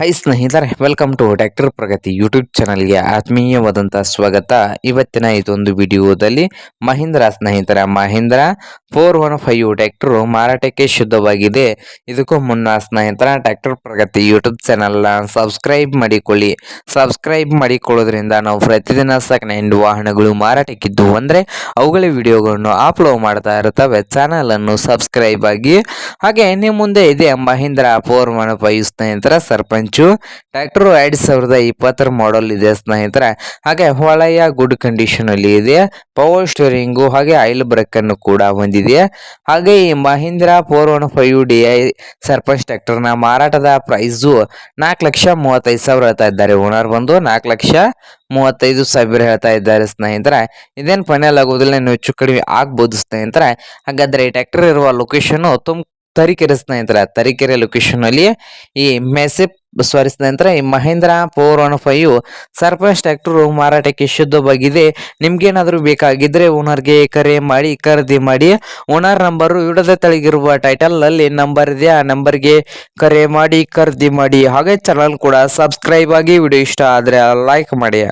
High ಸ್ನೇಹಿತರೆ welcome to tractor Pragati YouTube ಚಾನಲ್ಗೆ ಆತ್ಮೀಯವಾದಂಥ ಸ್ವಾಗತ. ಇವತ್ತಿನ ಇದೊಂದು ವಿಡಿಯೋದಲ್ಲಿ ಮಹೀಂದ್ರ ಸ್ನೇಹಿತರ, Mahindra four one five tractor ಮಾರಾಟಕ್ಕೆ ಶುದ್ಧವಾಗಿದೆ. ಇದಕ್ಕೂ ಮುನ್ನ ಸ್ನೇಹಿತರ ಟ್ಯಾಕ್ಟರ್ ಪ್ರಗತಿ ಯೂಟ್ಯೂಬ್ ಚಾನಲ್ನ ಸಬ್ಸ್ಕ್ರೈಬ್ ಮಾಡಿಕೊಳ್ಳಿ. ಸಬ್ಸ್ಕ್ರೈಬ್ ಮಾಡಿಕೊಳ್ಳೋದ್ರಿಂದ ನಾವು ಪ್ರತಿದಿನ ಸೆಕೆಂಡ್ ಹ್ಯಾಂಡ್ ವಾಹನಗಳು ಮಾರಾಟಕ್ಕಿದ್ದು ಅಂದರೆ ಅವುಗಳ ವಿಡಿಯೋಗಳನ್ನು ಅಪ್ಲೋಡ್ ಮಾಡ್ತಾ ಇರ್ತವೆ ಚಾನಲನ್ನು ಸಬ್ಸ್ಕ್ರೈಬ್ ಆಗಿ. ಹಾಗೆ ನಿಮ್ಮ ಮುಂದೆ ಇದೆ ಮಹೀಂದ್ರ ಫೋರ್ ಒನ್ ಫೈವ್ ಸ್ನೇಹಿತರ, ಸರ್ಪಂಚು ಟ್ರ್ಯಾಕ್ಟರ್ ಎರಡು ಸಾವಿರದ ಇಪ್ಪತ್ತರ ಮಾಡೆಲ್ ಇದೆ ಸ್ನೇಹಿತರೆ. ಹಾಗೆ ಹೊಳೆಯ ಗುಡ್ ಕಂಡೀಷನ್ ಅಲ್ಲಿ ಇದೆ. ಪವರ್ ಸ್ಟೋರಿಂಗು ಹಾಗೆ ಆಯಿಲ್ ಬ್ರೇಕ್ ಅನ್ನು ಕೂಡ ಹೊಂದಿದೆ. ಹಾಗೆ ಈ Mahindra four one five D I Sarpanch ಟ್ರ್ಯಾಕ್ಟರ್ನ ಮಾರಾಟದ ಪ್ರೈಸು ನಾಲ್ಕು ಲಕ್ಷ ಮೂವತ್ತೈದು ಸಾವಿರ ಹೇಳ್ತಾ ಇದ್ದಾರೆ. ಓನರ್ ಬಂದು ನಾಲ್ಕು ಲಕ್ಷ ಮೂವತ್ತೈದು ಸಾವಿರ ಹೇಳ್ತಾ ಇದ್ದಾರೆ ಸ್ನೇಹಿತರೆ. ಇದೇನು ಫೈನಲ್ ಆಗೋದಿಲ್ಲ, ಇನ್ನು ಹೆಚ್ಚು ಕಡಿಮೆ ಆಗ್ಬೋದು ಸ್ನೇಹಿತರೆ. ಹಾಗಾದ್ರೆ ಟ್ರ್ಯಾಕ್ಟರ್ ಇರುವ ಲೊಕೇಶನ್ ತುಮ್ ತರೀಕೆರೆ ಸ್ನೇಹಿತರೆ, ತರೀಕೆರೆ ಲೊಕೇಶನ್ ಅಲ್ಲಿ ಈ ಮೆಸಿಪ್ ಸಾರಿ ಸ್ನೇಹಿತರೆ, ಈ Mahindra four one five Sarpanch tractor ಮಾರಾಟಕ್ಕೆ ಶುದ್ಧವಾಗಿದೆ. ನಿಮ್ಗೇನಾದ್ರೂ ಬೇಕಾಗಿದ್ರೆ ಓನರ್ಗೆ ಕರೆ ಮಾಡಿ, ಖರೀದಿ ಮಾಡಿ. ಓನರ್ ನಂಬರು ಇಡದ ತಳಗಿರುವ ಟೈಟಲ್ ಅಲ್ಲಿ ನಂಬರ್ ಇದೆ. ಆ ನಂಬರ್ಗೆ ಕರೆ ಮಾಡಿ, ಖರೀದಿ ಮಾಡಿ. ಹಾಗೆ ಚಾನಲ್ ಕೂಡ ಸಬ್ಸ್ಕ್ರೈಬ್ ಆಗಿ ವಿಡಿಯೋ ಇಷ್ಟ ಆದ್ರೆ ಲೈಕ್ ಮಾಡಿ.